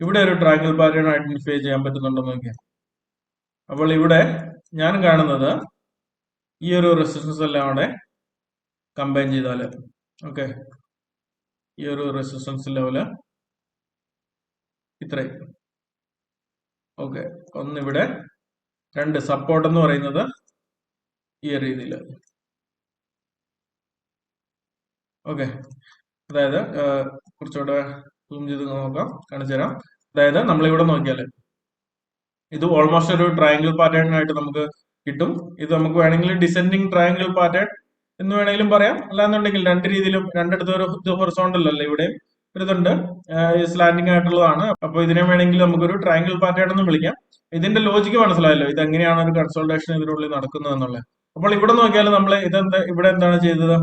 ഇവിടെ ഒരു triangle pattern identify ചെയ്യാൻ പറ്റുന്നുണ്ടോ നോക്കിയാൽ അപ്പോൾ ഇവിടെ ഞാൻ കാണുന്നത് ഈ ഒരു റെസിസ്റ്റൻസ് എല്ലാം അവിടെ കമ്പൈൻ ചെയ്താൽ ഓക്കെ ഈ ഒരു റെസിസ്റ്റൻസ് ലെവൽ ഇത്രയും. ഓക്കെ ഒന്നിവിടെ രണ്ട് സപ്പോർട്ട് എന്ന് പറയുന്നത് ഈ രീതിയിൽ ഓക്കെ അതായത് കുറച്ചുകൂടെ സൂം ചെയ്ത് നോക്കാം. കാണിച്ചു തരാം. അതായത് നമ്മളിവിടെ നോക്കിയാൽ ഇത് ഓൾമോസ്റ്റ് ഒരു ട്രയാങ്കിൾ പാറ്റേൺ ആയിട്ട് നമുക്ക് കിട്ടും. ഇത് നമുക്ക് വേണമെങ്കിൽ ഡിസെൻഡിങ് ട്രയാങ്കിൾ പാറ്റേൺ എന്ന് വേണമെങ്കിലും പറയാം. അല്ലാന്നുണ്ടെങ്കിൽ രണ്ട് രീതിയിലും രണ്ടിടത്തും ഒരു ഇത് ഹൊറിസോണ്ടൽ അല്ലേ ഇവിടെ? ഒരു ഇതുണ്ട്. സ്ലാൻഡിങ് ആയിട്ടുള്ളതാണ്. അപ്പൊ ഇതിനെ വേണമെങ്കിൽ നമുക്കൊരു ട്രയാങ്കിൾ പാറ്റേൺ എന്ന് വിളിക്കാം. ഇതിന്റെ ലോജിക്ക് മനസ്സിലായല്ലോ. ഇത് എങ്ങനെയാണ് ഒരു കൺസൾട്ടേഷൻ ഇതിനുള്ളിൽ നടക്കുന്നത് എന്നുള്ളത്. അപ്പോൾ ഇവിടെ നോക്കിയാൽ നമ്മൾ ഇതെന്താ ഇവിടെ എന്താണ് ചെയ്തത്?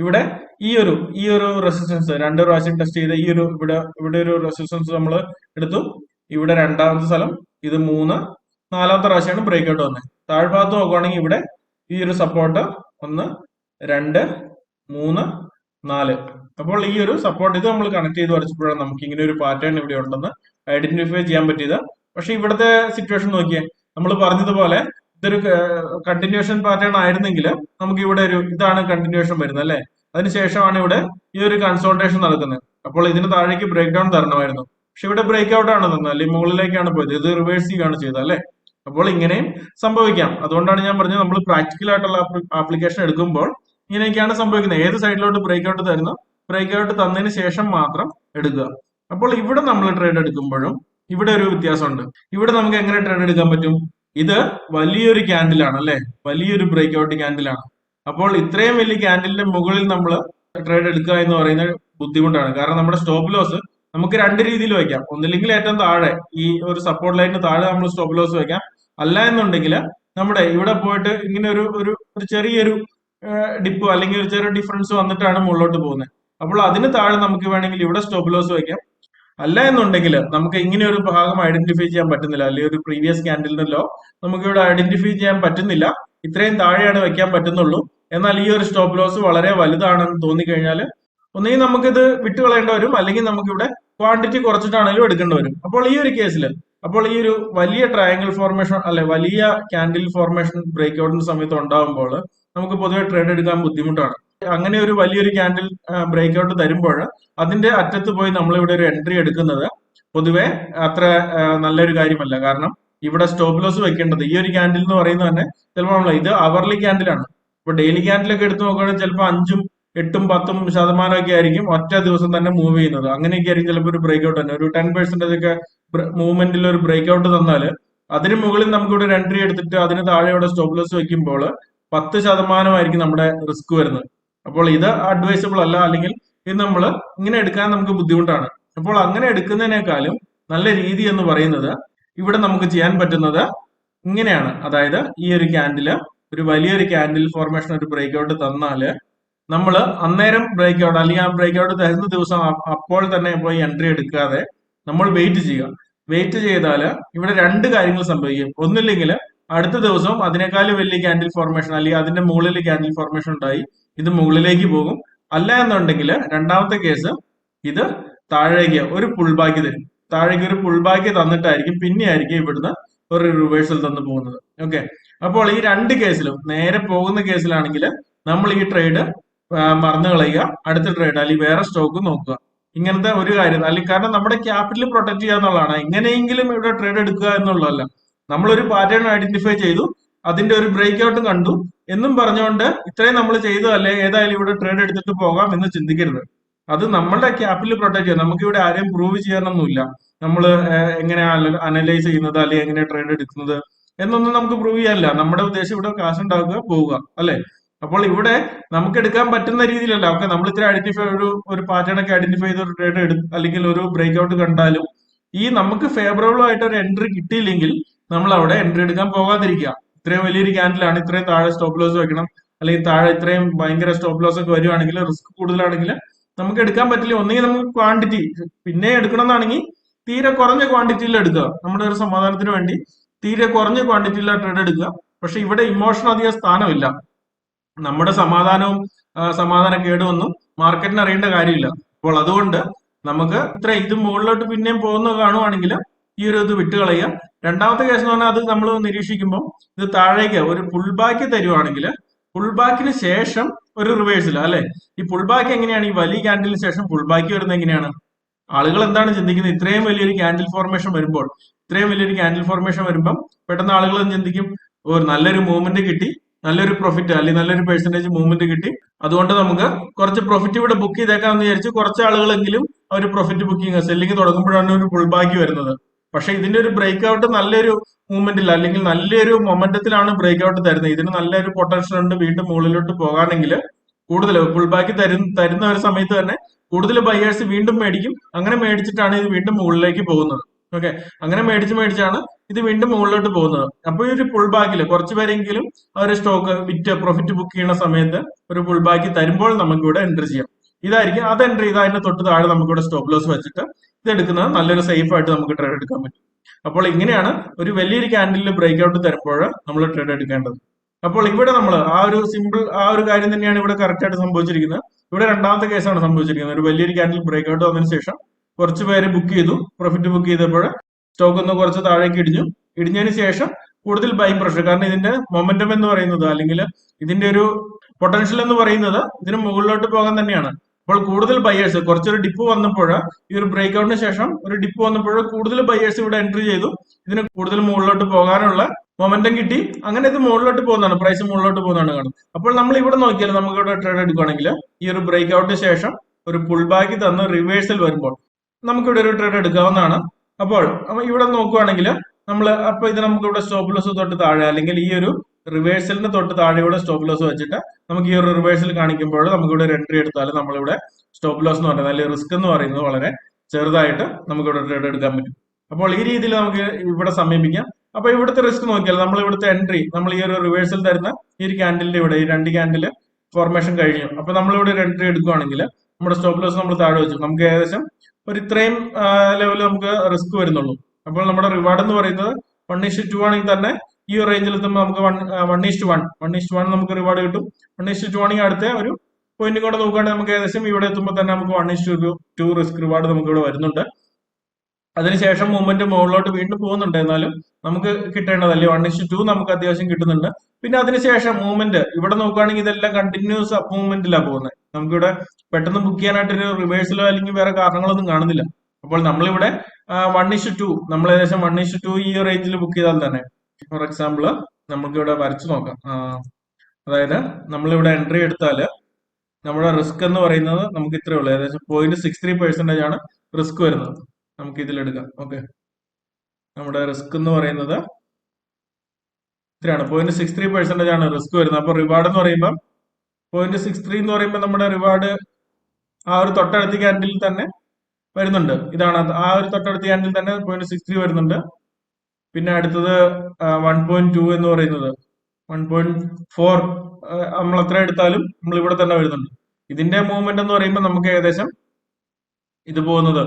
ഇവിടെ ഈ ഒരു ഈ ഒരു റെസിസ്റ്റൻസ് രണ്ട് പ്രാവശ്യം ടെസ്റ്റ് ചെയ്ത ഈ ഒരു ഇവിടെ ഇവിടെ ഒരു റെസിസ്റ്റൻസ് നമ്മൾ എടുത്തു. ഇവിടെ രണ്ടാമത്തെ സ്ഥലം ഇത് മൂന്ന് നാലാമത്തെ പ്രാവശ്യമാണ് ബ്രേക്ക് ഔട്ട് വന്നത്. താഴ്ഭാഗത്ത് നോക്കുവാണെങ്കിൽ ഇവിടെ ഈ ഒരു സപ്പോർട്ട് ഒന്ന് രണ്ട് മൂന്ന് നാല്. അപ്പോൾ ഈ ഒരു സപ്പോർട്ട് ഇത് നമ്മൾ കണക്ട് ചെയ്ത് വരച്ചപ്പോഴാണ് നമുക്ക് ഇങ്ങനെ ഒരു പാറ്റേൺ ഇവിടെ ഉണ്ടെന്ന് ഐഡന്റിഫൈ ചെയ്യാൻ പറ്റിയത്. പക്ഷെ ഇവിടുത്തെ സിറ്റുവേഷൻ നോക്കിയേ നമ്മൾ പറഞ്ഞതുപോലെ ഇതൊരു കണ്ടിന്യൂഷൻ പാറ്റേൺ ആയിരുന്നെങ്കിൽ നമുക്ക് ഇവിടെ ഒരു ഇതാണ് കണ്ടിന്യൂഷൻ വരുന്നത് അല്ലെ? അതിനുശേഷമാണ് ഇവിടെ ഈ ഒരു കൺസോൾട്ടേഷൻ നടക്കുന്നത്. അപ്പോൾ ഇതിന് താഴേക്ക് ബ്രേക്ക് ഡൗൺ തരണമായിരുന്നു. പക്ഷെ ഇവിടെ ബ്രേക്ക് ഔട്ട് ആണ് തന്നത് അല്ലെങ്കിൽ മുകളിലേക്കാണ് പോയത്. ഇത് റിവേഴ്സ് ചെയ്യുകയാണ് ചെയ്തത് അല്ലെ? അപ്പോൾ ഇങ്ങനെയും സംഭവിക്കാം. അതുകൊണ്ടാണ് ഞാൻ പറഞ്ഞത് നമ്മൾ പ്രാക്ടിക്കൽ ആയിട്ടുള്ള ആപ്ലിക്കേഷൻ എടുക്കുമ്പോൾ ഇങ്ങനെയൊക്കെയാണ് സംഭവിക്കുന്നത്. ഏത് സൈഡിലോട്ട് ബ്രേക്ക് ഔട്ട് തരുന്നു ബ്രേക്ക് ഔട്ട് തന്നതിന് ശേഷം മാത്രം എടുക്കുക. അപ്പോൾ ഇവിടെ നമ്മൾ ട്രേഡ് എടുക്കുമ്പോഴും ഇവിടെ ഒരു വ്യത്യാസമുണ്ട്. ഇവിടെ നമുക്ക് എങ്ങനെ ട്രേഡ് എടുക്കാൻ പറ്റും? ഇത് വലിയൊരു ക്യാൻഡിലാണ് അല്ലെ വലിയൊരു ബ്രേക്ക് ഔട്ട് ക്യാൻഡിലാണ് അപ്പോൾ ഇത്രയും വലിയ ക്യാൻഡിലിന്റെ മുകളിൽ നമ്മൾ ട്രേഡ് എടുക്കുക എന്ന് പറയുന്ന ബുദ്ധിമുട്ടാണ്. കാരണം നമ്മുടെ സ്റ്റോപ്പ് ലോസ് നമുക്ക് രണ്ട് രീതിയിൽ വയ്ക്കാം ഒന്നില്ലെങ്കിൽ ഏറ്റവും താഴെ ഈ ഒരു സപ്പോർട്ട് ലൈനിന് താഴെ നമ്മൾ സ്റ്റോപ്പ് ലോസ് വയ്ക്കാം അല്ല എന്നുണ്ടെങ്കിൽ നമ്മുടെ ഇവിടെ പോയിട്ട് ഇങ്ങനെ ഒരു ഒരു ചെറിയൊരു ഡിപ്പ് അല്ലെങ്കിൽ ഒരു ചെറിയ ഡിഫറൻസ് വന്നിട്ടാണ് മുകളിലോട്ട് പോകുന്നത്. അപ്പോൾ അതിന് താഴെ നമുക്ക് വേണമെങ്കിൽ ഇവിടെ സ്റ്റോപ്പ് ലോസ് വയ്ക്കാം അല്ല എന്നുണ്ടെങ്കിൽ നമുക്ക് ഇങ്ങനെ ഒരു ഭാഗം ഐഡന്റിഫൈ ചെയ്യാൻ പറ്റുന്നില്ല. അല്ലെങ്കിൽ ഒരു പ്രീവിയസ് ക്യാൻഡിലിനല്ലോ നമുക്ക് ഇവിടെ ഐഡന്റിഫൈ ചെയ്യാൻ പറ്റുന്നില്ല. ഇത്രയും താഴെയാണ് വെക്കാൻ പറ്റുന്നുള്ളൂ. എന്നാൽ ഈ ഒരു സ്റ്റോപ്പ് ലോസ് വളരെ വലുതാണെന്ന് തോന്നിക്കഴിഞ്ഞാൽ ഒന്നുകിൽ നമുക്കിത് വിട്ടുകളയേണ്ട വരും. അല്ലെങ്കിൽ നമുക്കിവിടെ ക്വാണ്ടിറ്റി കുറച്ചിട്ടാണെങ്കിലും എടുക്കേണ്ടി വരും. അപ്പോൾ ഈ ഒരു കേസിൽ അപ്പോൾ ഈ ഒരു വലിയ ട്രയാങ്കിൾ ഫോർമേഷൻ അല്ലെ വലിയ ക്യാൻഡിൽ ഫോർമേഷൻ ബ്രേക്ക് ഔട്ടിന്റെ സമയത്ത് ഉണ്ടാകുമ്പോൾ നമുക്ക് പൊതുവെ ട്രേഡ് എടുക്കാൻ ബുദ്ധിമുട്ടാണ്. അങ്ങനെ ഒരു വലിയൊരു ക്യാൻഡിൽ ബ്രേക്ക് ഔട്ട് തരുമ്പോൾ അതിന്റെ അറ്റത്ത് പോയി നമ്മൾ ഇവിടെ ഒരു എൻട്രി എടുക്കുന്നത് പൊതുവെ അത്ര നല്ലൊരു കാര്യമല്ല. കാരണം ഇവിടെ സ്റ്റോപ്പ് ലോസ് വെക്കേണ്ടത് ഈ ഒരു ക്യാൻഡിൽ എന്ന് പറയുന്നത് തന്നെ ചിലപ്പോൾ നമ്മൾ ഇത് അവർലി ക്യാൻഡിലാണ് ഇപ്പൊ ഡെയിലി ക്യാൻഡിലൊക്കെ എടുത്ത് നോക്കുകയാണെങ്കിൽ ചിലപ്പോൾ അഞ്ചും എട്ടും പത്തും ശതമാനമൊക്കെ ആയിരിക്കും ഒറ്റ ദിവസം തന്നെ മൂവ് ചെയ്യുന്നത്. അങ്ങനെയൊക്കെ ആയിരിക്കും ചിലപ്പോൾ ഒരു ബ്രേക്ക് ഔട്ട് തന്നെ. ഒരു ടെൻ പെർസെന്റേജ് ഒക്കെ മൂവ്മെന്റിൽ ഒരു ബ്രേക്ക് ഔട്ട് തന്നാൽ അതിന് മുകളിൽ നമുക്ക് ഇവിടെ ഒരു എൻട്രി എടുത്തിട്ട് അതിന് താഴെ ഇവിടെ സ്റ്റോപ്പ് ലോസ് വെക്കുമ്പോൾ പത്ത് ശതമാനമായിരിക്കും നമ്മുടെ റിസ്ക് വരുന്നത്. അപ്പോൾ ഇത് അഡ്വൈസബിൾ അല്ല അല്ലെങ്കിൽ ഇത് നമ്മൾ ഇങ്ങനെ എടുക്കാൻ നമുക്ക് ബുദ്ധിമുട്ടാണ്. അപ്പോൾ അങ്ങനെ എടുക്കുന്നതിനേക്കാളും നല്ല രീതി എന്ന് പറയുന്നത് ഇവിടെ നമുക്ക് ചെയ്യാൻ പറ്റുന്നത് ഇങ്ങനെയാണ്. അതായത് ഈ ഒരു ക്യാൻഡിൽ ഒരു വലിയൊരു ക്യാൻഡിൽ ഫോർമേഷൻ ഒരു ബ്രേക്ക് ഔട്ട് തന്നാൽ നമ്മൾ അന്നേരം ബ്രേക്ക് ഔട്ട് അല്ലെങ്കിൽ ആ ബ്രേക്ക് ഔട്ട് തരുന്ന ദിവസം അപ്പോൾ തന്നെ പോയി എൻട്രി എടുക്കാതെ നമ്മൾ വെയിറ്റ് ചെയ്യുക. വെയിറ്റ് ചെയ്താൽ ഇവിടെ രണ്ട് കാര്യങ്ങൾ സംഭവിക്കും. ഒന്നില്ലെങ്കിൽ അടുത്ത ദിവസം അതിനേക്കാൾ വലിയ ക്യാൻഡിൽ ഫോർമേഷൻ അല്ലെങ്കിൽ അതിന്റെ മുകളിൽ ക്യാൻഡിൽ ഫോർമേഷൻ ഉണ്ടായി ഇത് മുകളിലേക്ക് പോകും. അല്ല എന്നുണ്ടെങ്കിൽ രണ്ടാമത്തെ കേസ് ഇത് താഴേക്ക് ഒരു പുൾ ബാക്ക് തരും. താഴേക്ക് ഒരു പുൾ ബാക്ക് തന്നിട്ടായിരിക്കും പിന്നെ ആയിരിക്കും ഇവിടുന്ന് ഒരു റിവേഴ്സൽ തന്നു പോകുന്നത്. ഓക്കെ അപ്പോൾ ഈ രണ്ട് കേസിലും നേരെ പോകുന്ന കേസിലാണെങ്കിൽ നമ്മൾ ഈ ട്രേഡ് മറന്നു കളയുക. അടുത്ത ട്രേഡ് അല്ലെങ്കിൽ വേറെ സ്റ്റോക്ക് നോക്കുക. ഇങ്ങനത്തെ ഒരു കാര്യം അല്ലെങ്കിൽ കാരണം നമ്മുടെ ക്യാപിറ്റൽ പ്രൊട്ടക്ട് ചെയ്യുക എന്നുള്ളതാണ്. എങ്ങനെയെങ്കിലും ഇവിടെ ട്രേഡ് എടുക്കുക എന്നുള്ളതല്ല. നമ്മളൊരു പാറ്റേൺ ഐഡന്റിഫൈ ചെയ്തു. അതിന്റെ ഒരു ബ്രേക്ക് ഔട്ട് കണ്ടു. എന്നും പറഞ്ഞുകൊണ്ട് ഇത്രയും നമ്മൾ ചെയ്തു ചെയ്തതല്ലേ ഏതായാലും ഇവിടെ ട്രേഡ് എടുത്തിട്ട് പോകാം എന്ന് ചിന്തിക്കരുത്. അത് നമ്മളുടെ ക്യാപിറ്റൽ പ്രൊട്ടക്ട് ചെയ്യാം. നമുക്ക് ഇവിടെ ആരെയും പ്രൂവ് ചെയ്യാനൊന്നുമില്ല. നമ്മൾ എങ്ങനെ അനലൈസ് ചെയ്യുന്നത് അല്ലെങ്കിൽ എങ്ങനെ ട്രേഡ് എടുക്കുന്നത് എന്നൊന്നും നമുക്ക് പ്രൂവ് ചെയ്യാനില്ല. നമ്മുടെ ഉദ്ദേശം ഇവിടെ കാശ് ഉണ്ടാക്കുക പോവുക അല്ലെ? അപ്പോൾ ഇവിടെ നമുക്ക് എടുക്കാൻ പറ്റുന്ന രീതിയിലല്ല. ഓക്കെ നമ്മൾ ഇത്ര ഐഡന്റിഫൈ ഒരു ഒരു പാറ്റേൺ ഒക്കെ ഐഡന്റിഫൈ ചെയ്ത് ഒരു ട്രേഡ് എടു അല്ലെങ്കിൽ ഒരു ബ്രേക്ക് ഔട്ട് കണ്ടാലും ഈ നമുക്ക് ഫേവറബിൾ ആയിട്ട് ഒരു എൻട്രി കിട്ടിയില്ലെങ്കിൽ നമ്മൾ അവിടെ എൻട്രി എടുക്കാൻ പോകാതിരിക്കുക. ഇത്രയും വലിയൊരു ക്യാൻഡിലാണ് ഇത്രയും താഴെ സ്റ്റോപ്പ് ലോസ് വെക്കണം അല്ലെങ്കിൽ താഴെ ഇത്രയും ഭയങ്കര സ്റ്റോപ്പ് ലോസ് ഒക്കെ വരുവാണെങ്കിൽ റിസ്ക് കൂടുതലാണെങ്കിൽ നമുക്ക് എടുക്കാൻ പറ്റില്ല. ഒന്നെങ്കിൽ നമുക്ക് ക്വാണ്ടിറ്റി പിന്നെ എടുക്കണം എന്നാണെങ്കിൽ തീരെ കുറഞ്ഞ ക്വാണ്ടിറ്റിയിൽ എടുക്കുക. നമ്മുടെ ഒരു സമാധാനത്തിന് വേണ്ടി തീരെ കുറഞ്ഞ ക്വാണ്ടിറ്റിയിൽ ട്രേഡ് എടുക്കുക. പക്ഷെ ഇവിടെ ഇമോഷൻ അധികം സ്ഥാനമില്ല. നമ്മുടെ സമാധാനവും സമാധാന കേടുവന്നും മാർക്കറ്റിന് അറിയേണ്ട കാര്യമില്ല. അപ്പോൾ അതുകൊണ്ട് നമുക്ക് ഇത്ര ഇത് മുകളിലോട്ട് പിന്നെയും പോകുന്ന കാണുവാണെങ്കിൽ ഈ ഒരു ഇത് വിട്ടുകളയുക. രണ്ടാമത്തെ കേസ് എന്ന് പറഞ്ഞാൽ അത് നമ്മൾ നിരീക്ഷിക്കുമ്പോൾ ഇത് താഴേക്ക് ഒരു പുൾ ബാക്ക് തരുവാണെങ്കിൽ പുൾ ബാക്കിന് ശേഷം ഒരു റിവേഴ്സൽ അല്ലെ? ഈ പുൾ ബാക്ക് എങ്ങനെയാണ്? ഈ വലിയ ക്യാൻഡിലിന് ശേഷം പുൾ ബാക്ക് വരുന്നത് എങ്ങനെയാണ്? ആളുകൾ എന്താണ് ചിന്തിക്കുന്നത്? ഇത്രയും വലിയൊരു ക്യാൻഡിൽ ഫോർമേഷൻ വരുമ്പോൾ ഇത്രയും വലിയൊരു ക്യാൻഡിൽ ഫോർമേഷൻ വരുമ്പോൾ പെട്ടെന്ന് ആളുകൾ ചിന്തിക്കും? ഒരു നല്ലൊരു മൂവ്മെന്റ് കിട്ടി നല്ലൊരു പ്രോഫിറ്റ് അല്ലെങ്കിൽ നല്ലൊരു പെർസെന്റേജ് മൂവ്മെന്റ് കിട്ടി. അതുകൊണ്ട് നമുക്ക് കുറച്ച് പ്രോഫിറ്റ് ഇവിടെ ബുക്ക് ചെയ്തേക്കാമെന്ന് വിചാരിച്ച് കുറച്ച് ആളുകളെങ്കിലും അവർ പ്രോഫിറ്റ് ബുക്കിംഗ് സെല്ലിംഗ് തുടങ്ങുമ്പോഴാണ് ഒരു പുൾ ബാക്ക് വരുന്നത്. പക്ഷെ ഇതിന്റെ ഒരു ബ്രേക്ക് ഔട്ട് നല്ലൊരു മൂവ്മെന്റിൽ അല്ലെങ്കിൽ നല്ലൊരു മൊമെന്റത്തിലാണ് ബ്രേക്ക് ഔട്ട് തരുന്നത്. ഇതിന് നല്ലൊരു പൊട്ടൻഷ്യൽ ഉണ്ട് വീണ്ടും മുകളിലോട്ട് പോകാണെങ്കിൽ കൂടുതൽ ഫുൾ ബാക്ക് തരുന്ന തരുന്ന ഒരു സമയത്ത് തന്നെ കൂടുതൽ ബയേഴ്സ് വീണ്ടും മേടിക്കും. അങ്ങനെ മേടിച്ചിട്ടാണ് ഇത് വീണ്ടും മുകളിലേക്ക് പോകുന്നത്. ഓക്കെ അങ്ങനെ മേടിച്ച് മേടിച്ചാണ് ഇത് വീണ്ടും മുകളിലോട്ട് പോകുന്നത്. അപ്പൊ ഈ ഒരു ഫുൾ ബാക്കിൽ കുറച്ച് പേരെങ്കിലും ഒരു സ്റ്റോക്ക് വിറ്റ് പ്രോഫിറ്റ് ബുക്ക് ചെയ്യുന്ന സമയത്ത് ഒരു ഫുൾ ബാക്ക് തരുമ്പോൾ നമുക്ക് ഇവിടെ എൻട്രി ചെയ്യാം. ഇതായിരിക്കും. അത് എൻട്രി ചെയ്ത് അതിന്റെ തൊട്ട് താഴെ നമുക്ക് ഇവിടെ സ്റ്റോപ്പ് ലോസ് വെച്ചിട്ട് ഇത് എടുക്കുന്നത് നല്ലൊരു സേഫ് ആയിട്ട് നമുക്ക് ട്രേഡ് എടുക്കാൻ പറ്റും. അപ്പോൾ ഇങ്ങനെയാണ് ഒരു വലിയൊരു ക്യാൻഡിലിൽ ബ്രേക്ക് ഔട്ട് തരുമ്പോൾ നമ്മൾ ട്രേഡ് എടുക്കേണ്ടത്. അപ്പോൾ ഇവിടെ നമ്മൾ ആ ഒരു സിമ്പിൾ ആ ഒരു കാര്യം തന്നെയാണ് ഇവിടെ കറക്റ്റ് ആയിട്ട് സംഭവിച്ചിരിക്കുന്നത്. ഇവിടെ രണ്ടാമത്തെ കേസാണ് സംഭവിച്ചിരിക്കുന്നത്. ഒരു വലിയൊരു ക്യാൻഡിൽ ബ്രേക്ക് ഔട്ട് വന്നതിന് ശേഷം കുറച്ച് പേര് ബുക്ക് ചെയ്തു. പ്രോഫിറ്റ് ബുക്ക് ചെയ്തപ്പോൾ സ്റ്റോക്ക് ഒന്ന് കുറച്ച് താഴേക്ക് ഇടിഞ്ഞു. ഇടിഞ്ഞതിന് ശേഷം കൂടുതൽ ബൈ പ്രഷർ കാരണം ഇതിന്റെ മൊമെന്റം എന്ന് പറയുന്നത് അല്ലെങ്കിൽ ഇതിന്റെ ഒരു പൊട്ടൻഷ്യൽ എന്ന് പറയുന്നത് ഇതിന് മുകളിലോട്ട് പോകാൻ തന്നെയാണ്. അപ്പോൾ കൂടുതൽ ബയേഴ്സ് കുറച്ചൊരു ഡിപ്പ് വന്നപ്പോൾ ഈ ഒരു ബ്രേക്ക് ഔട്ടിന് ശേഷം ഒരു ഡിപ്പ് വന്നപ്പോൾ കൂടുതൽ ബയേഴ്സ് ഇവിടെ എൻട്രി ചെയ്തു. ഇതിന് കൂടുതൽ മുകളിലോട്ട് പോകാനുള്ള മൊമെന്റം കിട്ടി. അങ്ങനെ ഇത് മുകളിലോട്ട് പോകുന്നതാണ് പ്രൈസ് മുകളിലോട്ട് പോകുന്നതാണ് കാണുന്നത്. അപ്പോൾ നമ്മൾ ഇവിടെ നോക്കിയാൽ നമുക്ക് ഇവിടെ ട്രേഡ് എടുക്കുകയാണെങ്കിൽ ഈ ഒരു ബ്രേക്ക് ഔട്ടിന് ശേഷം ഒരു പുൾ ബാക്ക് തന്ന് റിവേഴ്സൽ വരുമ്പോൾ നമുക്കിവിടെ ഒരു ട്രേഡ് എടുക്കാവുന്നതാണ്. അപ്പോൾ ഇവിടെ നോക്കുവാണെങ്കിൽ നമ്മൾ അപ്പൊ ഇത് നമുക്ക് ഇവിടെ സ്റ്റോപ്പ് ലോസ് തൊട്ട് താഴെ അല്ലെങ്കിൽ ഈ ഒരു റിവേഴ്സലിന് തൊട്ട് താഴെയുള്ള സ്റ്റോപ്പ് ലോസ് വെച്ചിട്ട് നമുക്ക് ഈ ഒരു റിവേഴ്സൽ കാണിക്കുമ്പോൾ നമുക്ക് ഇവിടെ ഒരു എൻട്രി എടുത്താൽ നമ്മളിവിടെ സ്റ്റോപ്പ് ലോസ് എന്ന് പറയുന്നത് അല്ലെങ്കിൽ റിസ്ക് എന്ന് പറയുന്നത് വളരെ ചെറുതായിട്ട് നമുക്ക് ഇവിടെ ട്രേഡ് എടുക്കാൻ പറ്റും. അപ്പോൾ ഈ രീതിയിൽ നമുക്ക് ഇവിടെ സമീപിക്കാം. അപ്പൊ ഇവിടുത്തെ റിസ്ക് നോക്കിയാൽ നമ്മൾ ഇവിടുത്തെ എൻട്രി നമ്മൾ ഈ ഒരു റിവേഴ്സൽ തരുന്ന ഈ ഒരു ക്യാൻഡിലിന്റെ ഇവിടെ ഈ രണ്ട് ക്യാൻഡിൽ ഫോർമേഷൻ കഴിഞ്ഞു. അപ്പൊ നമ്മളിവിടെ ഒരു എൻട്രി എടുക്കുകയാണെങ്കിൽ നമ്മുടെ സ്റ്റോപ്പ് ലോസ് നമ്മൾ താഴെ വെച്ചു. നമുക്ക് ഏകദേശം ഒരു ഇത്രയും ലെവൽ നമുക്ക് റിസ്ക് വരുന്നുള്ളൂ. അപ്പോൾ നമ്മുടെ റിവാർഡ് എന്ന് പറയുന്നത് വൺ ഇഷ്യൂ ടു ആണെങ്കിൽ തന്നെ ഈ റേഞ്ചിൽ എത്തുമ്പോൾ നമുക്ക് one one is to one one is to one നമുക്ക് റിവാർഡ് കിട്ടും. വൺ ഈസ്റ്റ് ടു അടുത്ത ഒരു പോയിന്റ് കൂടെ നോക്കുകയാണെങ്കിൽ നമുക്ക് ഏകദേശം ഇവിടെ എത്തുമ്പോൾ തന്നെ നമുക്ക് one is to two risk reward നമുക്ക് ഇവിടെ വരുന്നുണ്ട്. അതിനുശേഷം മൂവ്മെന്റ് മുകളിലോട്ട് വീണ്ടും പോകുന്നുണ്ട്. എന്നാലും നമുക്ക് കിട്ടേണ്ടതല്ലേ? വൺ ഇസ്റ്റ് ടു നമുക്ക് അത്യാവശ്യം കിട്ടുന്നുണ്ട്. പിന്നെ അതിനുശേഷം മൂവ്മെന്റ് ഇവിടെ നോക്കുകയാണെങ്കിൽ ഇതെല്ലാം കണ്ടിന്യൂസ് അപ്പ് മൂവ്മെന്റിലാണ് പോകുന്നത് നമുക്കിവിടെ പെട്ടെന്ന് ബുക്ക് ചെയ്യാനായിട്ട് ഒരു റിവേഴ്സലോ അല്ലെങ്കിൽ വേറെ കാരണങ്ങളൊന്നും കാണുന്നില്ല. അപ്പോൾ നമ്മളിവിടെ വൺ ഇഷ്യു ടു നമ്മൾ ഏകദേശം വൺ ഇഷ്യു ടു ഈ റേഞ്ചിൽ ബുക്ക് ചെയ്താൽ തന്നെ. ഫോർ എക്സാമ്പിൾ നമുക്ക് ഇവിടെ വരച്ചു നോക്കാം. അതായത് നമ്മളിവിടെ എൻട്രി എടുത്താൽ നമ്മുടെ റിസ്ക് എന്ന് പറയുന്നത് നമുക്ക് ഇത്രയേ ഉള്ളൂ. ഏകദേശം പോയിന്റ് സിക്സ് ത്രീ പെർസെന്റേജ് ആണ് റിസ്ക് വരുന്നത്. നമുക്ക് ഇതിലെടുക്കാം ഓക്കെ നമ്മുടെ റിസ്ക് എന്ന് പറയുന്നത് ഇത്രയാണ്. പോയിന്റ് സിക്സ് ത്രീ പെർസെന്റേജ് ആണ് റിസ്ക് വരുന്നത്. അപ്പൊ റിവാർഡ് എന്ന് പറയുമ്പോൾ പോയിന്റ് സിക്സ് ത്രീ എന്ന് പറയുമ്പോൾ നമ്മുടെ റിവാർഡ് ആ ഒരു തൊട്ടടുത്ത ക്യാൻഡിൽ തന്നെ വരുന്നുണ്ട്. ഇതാണ് ആ ഒരു തൊട്ടടുത്ത ക്യാൻഡിൽ തന്നെ പോയിന്റ് സിക്സ് ത്രീ വരുന്നുണ്ട്. പിന്നെ അടുത്തത് വൺ പോയിന്റ് ടു എന്ന് പറയുന്നത്. വൺ പോയിന്റ് ഫോർ നമ്മൾ എത്ര എടുത്താലും നമ്മൾ ഇവിടെ തന്നെ വരുന്നുണ്ട്. ഇതിന്റെ മൂവ്മെന്റ് എന്ന് പറയുമ്പോൾ നമുക്ക് ഏകദേശം ഇത് പോകുന്നത്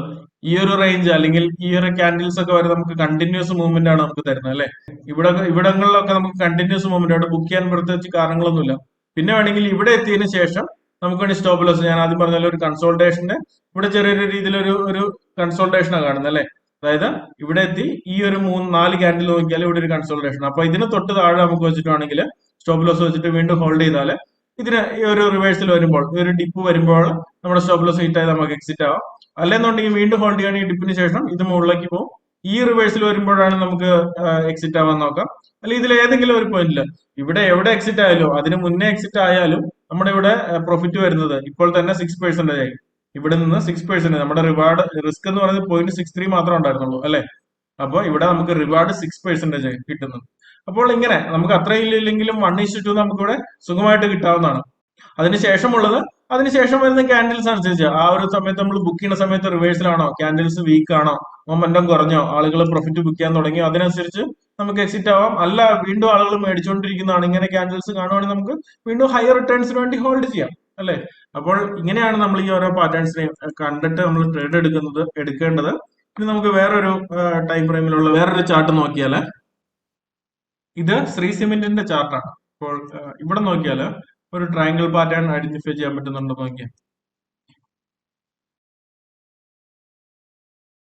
ഈ ഒരു റേഞ്ച് അല്ലെങ്കിൽ ഈ ഒരു ക്യാൻഡിൽസ് ഒക്കെ വരെ നമുക്ക് കണ്ടിന്യൂസ് മൂവ്മെന്റ് ആണ് നമുക്ക് തരുന്നത് അല്ലെ? ഇവിടെ ഇവിടങ്ങളിലൊക്കെ നമുക്ക് കണ്ടിന്യൂസ് മൂവ്മെന്റ് അവിടെ ബുക്ക് ചെയ്യാൻ പ്രത്യേകിച്ച് കാരണങ്ങളൊന്നുമില്ല. പിന്നെ വേണമെങ്കിൽ ഇവിടെ എത്തിയതിനു ശേഷം നമുക്ക് വേണ്ടി സ്റ്റോപ്പ് ലോസ് ഞാൻ ആദ്യം പറഞ്ഞ ഒരു കൺസോൾട്ടേഷന്റെ ഇവിടെ ചെറിയൊരു രീതിയിൽ ഒരു ഒരു കൺസോൾട്ടേഷനാണ് കാണുന്നത് അല്ലെ? അതായത് ഇവിടെ എത്തി ഈ ഒരു മൂന്ന് നാല് ക്യാൻഡിൽ നോക്കിയാൽ ഇവിടെ ഒരു കൺസോൾട്ടേഷൻ അപ്പൊ ഇതിന് തൊട്ട് താഴെ നമുക്ക് വെച്ചിട്ടാണെങ്കിൽ സ്റ്റോപ്പ് ലോസ് വെച്ചിട്ട് വീണ്ടും ഹോൾഡ് ചെയ്താൽ ഇതിന് ഈ ഒരു റിവേഴ്സിൽ വരുമ്പോൾ ഈ ഒരു ഡിപ്പ് വരുമ്പോൾ നമ്മുടെ സ്റ്റോപ്പ് ലോസ് ഹിറ്റ് ആയി നമുക്ക് എക്സിറ്റ് ആവാം. അല്ലെന്നുണ്ടെങ്കിൽ വീണ്ടും ഹോൾഡ് ചെയ്യുകയാണെങ്കിൽ ഡിപ്പിന് ശേഷം ഇത് മുകളിലേക്ക് പോകും. ഈ റിവേഴ്സിൽ വരുമ്പോഴാണ് നമുക്ക് എക്സിറ്റ് ആവാൻ നോക്കാം. അല്ലെങ്കിൽ ഇതിൽ ഏതെങ്കിലും ഒരു പോയിന്റിൽ ഇവിടെ എവിടെ എക്സിറ്റ് ആയാലും അതിന് മുന്നേ എക്സിറ്റ് ആയാലും നമ്മുടെ ഇവിടെ പ്രോഫിറ്റ് വരുന്നത് ഇപ്പോൾ തന്നെ സിക്സ് പെർസെന്റേജ് ആയി ഇവിടെ നിന്ന് സിക്സ് പെർസെന്റ് നമ്മുടെ റിവാർഡ് റിസ്ക് എന്ന് പറയുന്നത് പോയിന്റ് സിക്സ് ത്രീ മാത്രമേ ഉണ്ടായിരുന്നുള്ളൂ അല്ലെ? അപ്പോൾ ഇവിടെ നമുക്ക് റിവാർഡ് സിക്സ് പെർസെന്റേജ് കിട്ടുന്നത്. അപ്പോൾ ഇങ്ങനെ നമുക്ക് അത്രയും ഇല്ലെങ്കിലും വൺ ഇഷ്യൂ ടു നമുക്കിവിടെ സുഖമായിട്ട് കിട്ടാവുന്നതാണ്. അതിനുശേഷമുള്ളത് അതിനുശേഷം വരുന്ന ക്യാൻഡിൽസ് അനുസരിച്ച്. ആ ഒരു സമയത്ത് നമ്മൾ ബുക്ക് ചെയ്യുന്ന സമയത്ത് റിവേഴ്സിലാണോ ക്യാൻഡിൽസ് വീക്ക് ആണോ? മൊമെന്റം കുറഞ്ഞോ? ആളുകൾ പ്രോഫിറ്റ് ബുക്ക് ചെയ്യാൻ തുടങ്ങിയോ? അതിനനുസരിച്ച് നമുക്ക് എക്സിറ്റ് ആവാം. അല്ല വീണ്ടും ആളുകൾ മേടിച്ചുകൊണ്ടിരിക്കുന്നതാണ്. ഇങ്ങനെ ക്യാൻഡിൽസ് കാണുവാണെങ്കിൽ നമുക്ക് വീണ്ടും ഹയർ റിട്ടേൺസിന് വേണ്ടി ഹോൾഡ് ചെയ്യാം. അല്ലെ? അപ്പോൾ ഇങ്ങനെയാണ് നമ്മൾ ഈ ഓരോ പാറ്റേൺസിനെയും കണ്ടിട്ട് നമ്മൾ ട്രേഡ് എടുക്കുന്നത് എടുക്കേണ്ടത്. ഇനി നമുക്ക് വേറൊരു ടൈം ഫ്രെയിമിലുള്ള വേറൊരു ചാർട്ട് നോക്കിയാൽ ഇത് ശ്രീ സിമെന്റിന്റെ ചാർട്ടാണ് അപ്പോൾ ഇവിടെ നോക്കിയാൽ ഒരു ട്രയാങ്കിൾ പാറ്റേൺ ഐഡന്റിഫൈ ചെയ്യാൻ പറ്റുന്നുണ്ടോ നോക്കിയാൽ.